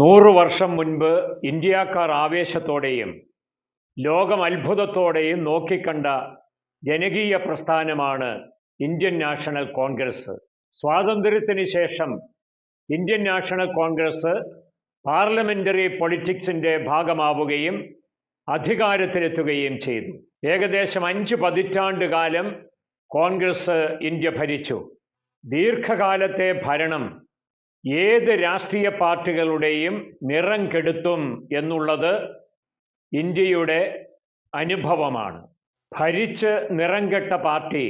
നൂറു വർഷം മുൻപ് ഇന്ത്യക്കാർ ആവേശത്തോടെയും ലോകം അത്ഭുതത്തോടെയും നോക്കിക്കണ്ട ജനകീയ പ്രസ്ഥാനമാണ് ഇന്ത്യൻ നാഷണൽ കോൺഗ്രസ്. സ്വാതന്ത്ര്യത്തിന് ശേഷം ഇന്ത്യൻ നാഷണൽ കോൺഗ്രസ് പാർലമെന്ററി പൊളിറ്റിക്സിന്റെ ഭാഗമാവുകയും അധികാരത്തിലെത്തുകയും ചെയ്തു. ഏകദേശം അഞ്ച് പതിറ്റാണ്ട് കാലം കോൺഗ്രസ് ഇന്ത്യ ഭരിച്ചു. ദീർഘകാലത്തെ ഭരണം ഏത് രാഷ്ട്രീയ പാർട്ടികളുടെയും നിറം കെടുത്തും എന്നുള്ളത് ഇന്ത്യയുടെ അനുഭവമാണ്. ഭരിച്ച് നിറം കെട്ട പാർട്ടി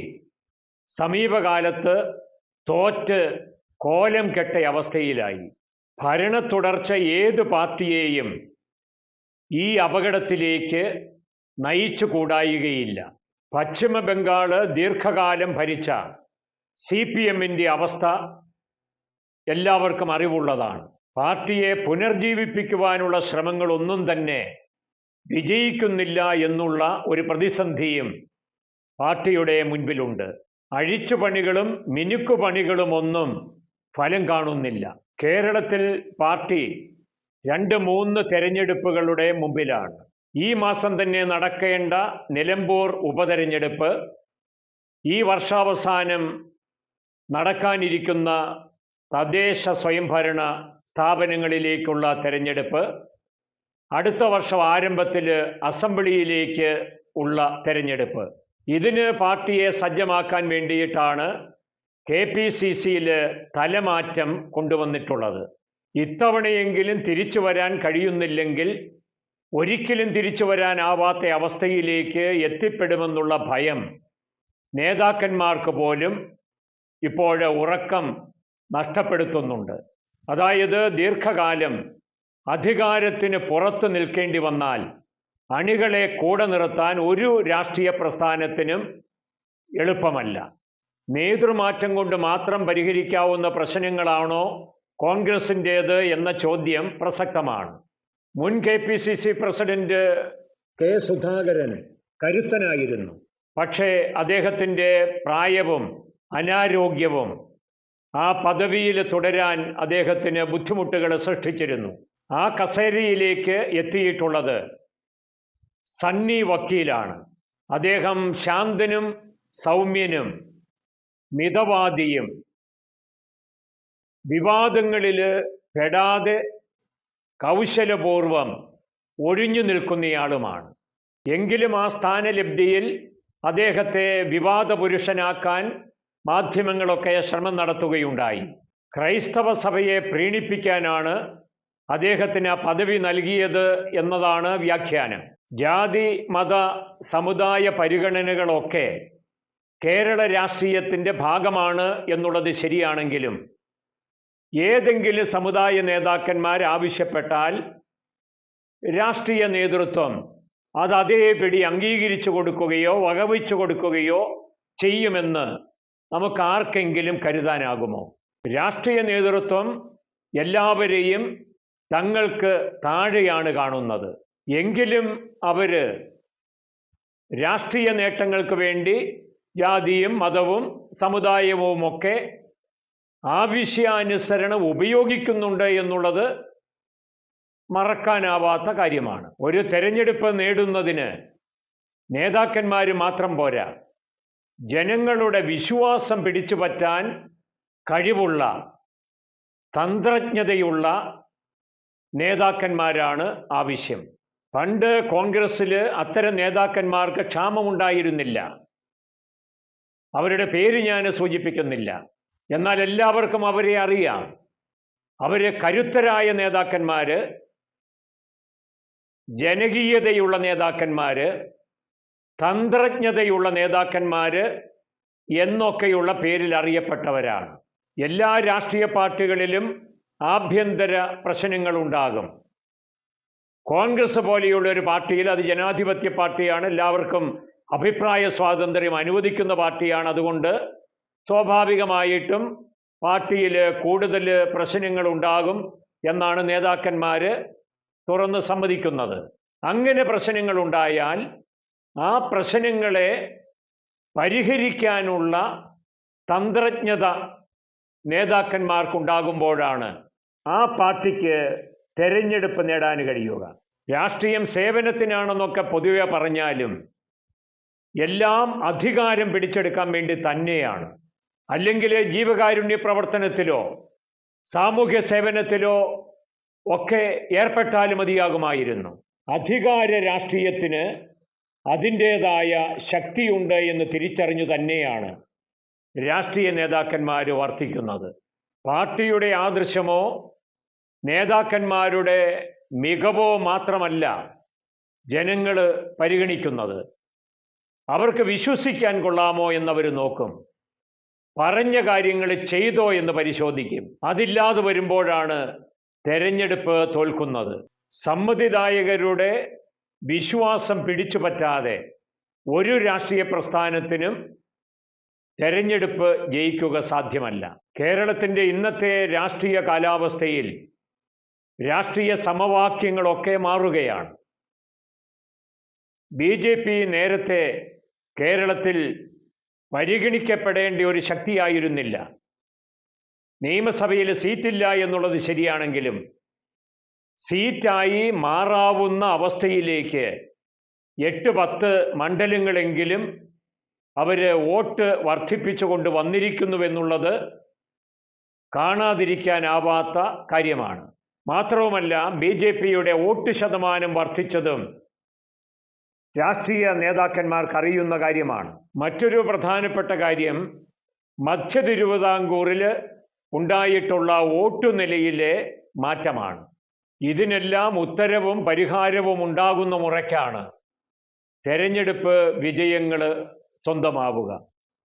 സമീപകാലത്ത് തോറ്റ് കോലം കെട്ട അവസ്ഥയിലായി. ഭരണ തുടർച്ച ഏത് പാർട്ടിയെയും ഈ അപകടത്തിലേക്ക് നയിച്ചു കൂടായികയില്ല. പശ്ചിമ ബംഗാൾ ദീർഘകാലം ഭരിച്ച സി പി എമ്മിന്റെ അവസ്ഥ എല്ലാവർക്കും അറിവുള്ളതാണ്. പാർട്ടിയെ പുനർജീവിപ്പിക്കുവാനുള്ള ശ്രമങ്ങളൊന്നും തന്നെ വിജയിക്കുന്നില്ല എന്നുള്ള ഒരു പ്രതിസന്ധിയും പാർട്ടിയുടെ മുൻപിലുണ്ട്. അഴിച്ചുപണികളും മിനുക്കുപണികളുമൊന്നും ഫലം കാണുന്നില്ല. കേരളത്തിൽ പാർട്ടി രണ്ട് മൂന്ന് തെരഞ്ഞെടുപ്പുകളുടെ മുമ്പിലാണ്. ഈ മാസം തന്നെ നടക്കേണ്ട നിലമ്പൂർ ഉപതെരഞ്ഞെടുപ്പ് ഈ വർഷാവസാനം നടക്കാനിരിക്കുന്ന തദ്ദേശ സ്വയംഭരണ സ്ഥാപനങ്ങളിലേക്കുള്ള തെരഞ്ഞെടുപ്പ് അടുത്ത വർഷം ആരംഭത്തിൽ അസംബ്ലിയിലേക്ക് ഉള്ള തെരഞ്ഞെടുപ്പ്. ഇതിന് പാർട്ടിയെ സജ്ജമാക്കാൻ വേണ്ടിയിട്ടാണ് കെ പി സി സിയിൽ തലമാറ്റം കൊണ്ടുവന്നിട്ടുള്ളത്. ഇത്തവണയെങ്കിലും തിരിച്ചു വരാൻ കഴിയുന്നില്ലെങ്കിൽ ഒരിക്കലും തിരിച്ചു വരാനാവാത്ത അവസ്ഥയിലേക്ക് എത്തിപ്പെടുമെന്നുള്ള ഭയം നേതാക്കന്മാർക്ക് പോലും ഇപ്പോൾ ഉറക്കം നഷ്ടപ്പെടുത്തുന്നുണ്ട്. അതായത് ദീർഘകാലം അധികാരത്തിന് പുറത്തു നിൽക്കേണ്ടി വന്നാൽ അണികളെ കൂടെ നിർത്താൻ ഒരു രാഷ്ട്രീയ പ്രസ്ഥാനത്തിനും എളുപ്പമല്ല. നേതൃമാറ്റം കൊണ്ട് മാത്രം പരിഹരിക്കാവുന്ന പ്രശ്നങ്ങളാണോ കോൺഗ്രസിന്റേത് എന്ന ചോദ്യം പ്രസക്തമാണ്. മുൻ K P C C president K Sudhakaran കരുത്തനായിരുന്നു. പക്ഷേ അദ്ദേഹത്തിന്റെ പ്രായവും അനാരോഗ്യവും ആ പദവിയിൽ തുടരാൻ അദ്ദേഹത്തിന് ബുദ്ധിമുട്ടുകൾ സൃഷ്ടിച്ചിരുന്നു. ആ കസേരയിലേക്ക് എത്തിയിട്ടുള്ളത് സണ്ണി വക്കീലാണ്. അദ്ദേഹം ശാന്തനും സൗമ്യനും മിതവാദിയും വിവാദങ്ങളിൽ പെടാതെ കൗശലപൂർവം ഒഴിഞ്ഞു നിൽക്കുന്നയാളുമാണ്. എങ്കിലും ആ സ്ഥാനലബ്ധിയിൽ അദ്ദേഹത്തെ വിവാദ പുരുഷനാക്കാൻ മാധ്യമങ്ങളൊക്കെ ശ്രമം നടത്തുകയുണ്ടായി. ക്രൈസ്തവ സഭയെ പ്രീണിപ്പിക്കാനാണ് അദ്ദേഹത്തിന് ആ പദവി നൽകിയത് എന്നതാണ് വ്യാഖ്യാനം. ജാതി മത സമുദായ പരിഗണനകളൊക്കെ കേരള രാഷ്ട്രീയത്തിന്റെ ഭാഗമാണ് എന്നുള്ളത് ശരിയാണെങ്കിലും ഏതെങ്കിലും സമുദായ നേതാക്കന്മാർ ആവശ്യപ്പെട്ടാൽ രാഷ്ട്രീയ നേതൃത്വം അത് അതേപടി അംഗീകരിച്ചു കൊടുക്കുകയോ വകവച്ചു കൊടുക്കുകയോ ചെയ്യുമെന്ന് നമുക്ക് ആർക്കെങ്കിലും കരുതാനാകുമോ? രാഷ്ട്രീയ നേതൃത്വം എല്ലാവരെയും തങ്ങൾക്ക് താഴെയാണ് കാണുന്നത്. എങ്കിലും അവർ രാഷ്ട്രീയ നേട്ടങ്ങൾക്ക് വേണ്ടി ജാതിയും മതവും സമുദായവുമൊക്കെ ആവശ്യാനുസരണം ഉപയോഗിക്കുന്നുണ്ട് എന്നുള്ളത് മറക്കാനാവാത്ത കാര്യമാണ്. ഒരു തെരഞ്ഞെടുപ്പ് നേടുന്നതിന് നേതാക്കന്മാർ മാത്രം പോരാ. ജനങ്ങളുടെ വിശ്വാസം പിടിച്ചു പറ്റാൻ കഴിവുള്ള തന്ത്രജ്ഞതയുള്ള നേതാക്കന്മാരാണ് ആവശ്യം പണ്ട് കോൺഗ്രസ്സിൽ അത്തരം നേതാക്കന്മാർക്ക് ക്ഷാമമുണ്ടായിരുന്നില്ല. അവരുടെ പേര് ഞാൻ സൂചിപ്പിക്കുന്നില്ല. എന്നാൽ എല്ലാവർക്കും അവരെ അറിയാം. അവരെ കരുത്തരായ നേതാക്കന്മാർ ജനകീയതയുള്ള നേതാക്കന്മാർ തന്ത്രജ്ഞതയുള്ള നേതാക്കന്മാർ എന്നൊക്കെയുള്ള പേരിൽ അറിയപ്പെട്ടവരാണ്. എല്ലാ രാഷ്ട്രീയ പാർട്ടികളിലും ആഭ്യന്തര പ്രശ്നങ്ങൾ ഉണ്ടാകും. കോൺഗ്രസ് പോലെയുള്ള ഒരു പാർട്ടിയിൽ അത് ജനാധിപത്യ പാർട്ടിയാണ്. എല്ലാവർക്കും അഭിപ്രായ സ്വാതന്ത്ര്യം അനുവദിക്കുന്ന പാർട്ടിയാണ്. അതുകൊണ്ട് സ്വാഭാവികമായിട്ടും പാർട്ടിയിൽ കൂടുതൽ പ്രശ്നങ്ങൾ ഉണ്ടാകും എന്നാണ് നേതാക്കന്മാർ തുറന്ന് സമ്മതിക്കുന്നത്. അങ്ങനെ പ്രശ്നങ്ങൾ ഉണ്ടായാൽ ആ പ്രശ്നങ്ങളെ പരിഹരിക്കാനുള്ള തന്ത്രജ്ഞത നേതാക്കന്മാർക്കുണ്ടാകുമ്പോഴാണ് ആ പാർട്ടിക്ക് തെരഞ്ഞെടുപ്പ് നേടാൻ കഴിയുക. രാഷ്ട്രീയം സേവനത്തിനാണെന്നൊക്കെ പൊതുവെ പറഞ്ഞാലും എല്ലാം അധികാരം പിടിച്ചെടുക്കാൻ വേണ്ടി തന്നെയാണ്. അല്ലെങ്കിൽ ജീവകാരുണ്യ പ്രവർത്തനത്തിലോ സാമൂഹ്യ സേവനത്തിലോ ഒക്കെ ഏർപ്പെട്ടാൽ മതിയാകുമായിരുന്നു. അധികാര രാഷ്ട്രീയത്തിന് അതിന്റേതായ ശക്തിയുണ്ട് എന്ന് തിരിച്ചറിഞ്ഞു തന്നെയാണ് രാഷ്ട്രീയ നേതാക്കന്മാർ വർത്തിക്കുന്നത്. പാർട്ടിയുടെ ആദർശമോ നേതാക്കന്മാരുടെ മികവോ മാത്രമല്ല ജനങ്ങൾ പരിഗണിക്കുന്നത്. അവർക്ക് വിശ്വസിക്കാൻ കൊള്ളാമോ എന്നവർ നോക്കും. പറഞ്ഞ കാര്യങ്ങൾ ചെയ്തോ എന്ന് പരിശോധിക്കും. അതില്ലാതെ വരുമ്പോഴാണ് തെരഞ്ഞെടുപ്പ് തോൽക്കുന്നത്. സമ്മതിദായകരുടെ വിശ്വാസം പിടിച്ചു പറ്റാതെ ഒരു രാഷ്ട്രീയ പ്രസ്ഥാനത്തിനും തെരഞ്ഞെടുപ്പ് ജയിക്കുക സാധ്യമല്ല. കേരളത്തിന്റെ ഇന്നത്തെ രാഷ്ട്രീയ കാലാവസ്ഥയിൽ രാഷ്ട്രീയ സമവാക്യങ്ങളൊക്കെ മാറുകയാണ്. ബി ജെ പി നേരത്തെ കേരളത്തിൽ പരിഗണിക്കപ്പെടേണ്ട ഒരു ശക്തിയായിരുന്നില്ല. നിയമസഭയിൽ സീറ്റില്ല എന്നുള്ളത് ശരിയാണെങ്കിലും സീറ്റായി മാറാവുന്ന അവസ്ഥയിലേക്ക് എട്ട് പത്ത് മണ്ഡലങ്ങളെങ്കിലും അവർ വോട്ട് വർദ്ധിപ്പിച്ചുകൊണ്ട് വന്നിരിക്കുന്നുവെന്നുള്ളത് കാണാതിരിക്കാനാവാത്ത കാര്യമാണ്. മാത്രവുമല്ല ബി ജെ പിയുടെ വോട്ട് ശതമാനം വർദ്ധിച്ചതും രാഷ്ട്രീയ നേതാക്കന്മാർക്ക് അറിയുന്ന കാര്യമാണ്. മറ്റൊരു പ്രധാനപ്പെട്ട കാര്യം മധ്യ തിരുവിതാംകൂറിൽ ഉണ്ടായിട്ടുള്ള വോട്ടു നിലയിലെ മാറ്റമാണ്. ഇതിനെല്ലാം ഉത്തരവും പരിഹാരവും ഉണ്ടാകുന്ന മുറയ്ക്കാണ് തെരഞ്ഞെടുപ്പ് വിജയങ്ങൾ സ്വന്തമാവുക.